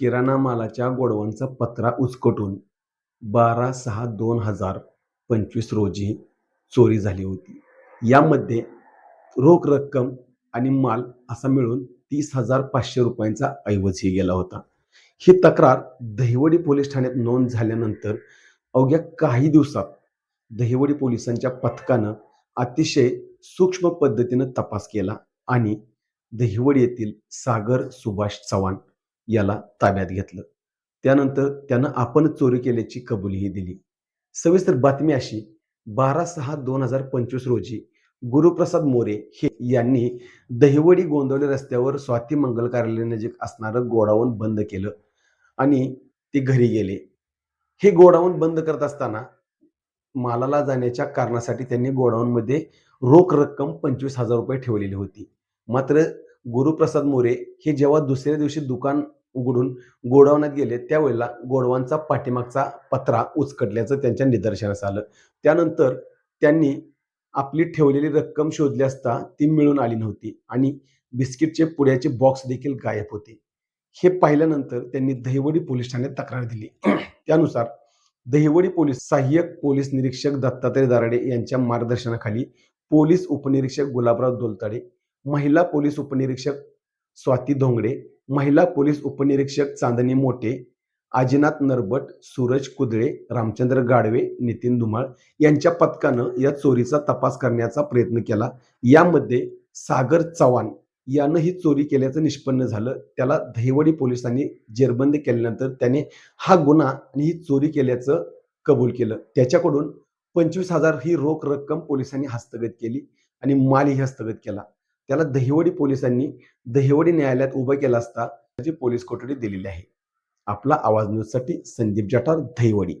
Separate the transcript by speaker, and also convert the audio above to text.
Speaker 1: किराणा मालाच्या गोडवांचा पत्रा उचकटून बारा सहा दोन हजार पंचवीस रोजी चोरी झाली होती. यामध्ये रोख रक्कम आणि माल असा मिळून तीस हजार पाचशे रुपयांचा ऐवजही गेला होता. ही तक्रार दहिवडी पोलीस ठाण्यात नोंद झाल्यानंतर अवघ्या काही दिवसात दहिवडी पोलिसांच्या पथकानं अतिशय सूक्ष्म पद्धतीनं तपास केला आणि दहिवडी येथील सागर सुभाष चव्हाण याला ताब्यात घेतलं. त्यानंतर त्यानं आपण चोरी केल्याची कबुलीही दिली. सविस्तर बातमी अशी बारा सहा दोन हजार पंचवीस रोजी गुरुप्रसाद मोरे हे यांनी दहिवडी गोंदवले रस्त्यावर स्वाती मंगल कार्यालयानजीक असणारं गोडाऊन बंद केलं आणि ते घरी गेले. हे गोडाऊन बंद करत असताना मालाला जाण्याच्या कारणासाठी त्यांनी गोडाऊनमध्ये रोख रक्कम पंचवीस हजार रुपये ठेवलेली होती. मात्र गुरुप्रसाद मोरे हे जेव्हा दुसऱ्या दिवशी दुकान उघडून गोडाऊनात गेले त्यावेळेला गोडवांचा पाठीमागचा पत्रा उचकटल्याचं त्यांच्या निदर्शनास आलं. त्यानंतर त्यांनी आपली ठेवलेली रक्कम शोधली असता ती मिळून आली नव्हती आणि बिस्किटचे पुड्याचे बॉक्स देखील गायब होते. हे पाहिल्यानंतर त्यांनी दहिवडी पोलीस ठाण्यात तक्रार दिली. त्यानुसार दहिवडी पोलीस सहाय्यक पोलीस निरीक्षक दत्तात्रय दाराडे यांच्या मार्गदर्शनाखाली पोलीस उपनिरीक्षक गुलाबराव दोलताडे महिला पोलीस उपनिरीक्षक स्वाती धोंगडे महिला पोलीस उपनिरीक्षक चांदणी मोठे आजीनाथ नरबट सूरज कुदळे रामचंद्र गाडवे नितीन धुमाळ यांच्या पथकानं या चोरीचा तपास करण्याचा प्रयत्न केला. यामध्ये सागर चव्हाण यानं ही चोरी केल्याचं निष्पन्न झालं. त्याला दहिवडी पोलिसांनी जेरबंद केल्यानंतर त्याने हा गुन्हा आणि ही चोरी केल्याचं कबूल केलं. त्याच्याकडून पंचवीस हजार ही रोख रक्कम पोलिसांनी हस्तगत केली आणि मालही हस्तगत केला. त्याला दहिवडी पोलिसांनी दहिवडी न्यायालयात उभं केलं असता त्याची पोलीस कोठडी दिलेली आहे. आपला आवाज न्यूजसाठी संदीप जठार दहिवडी.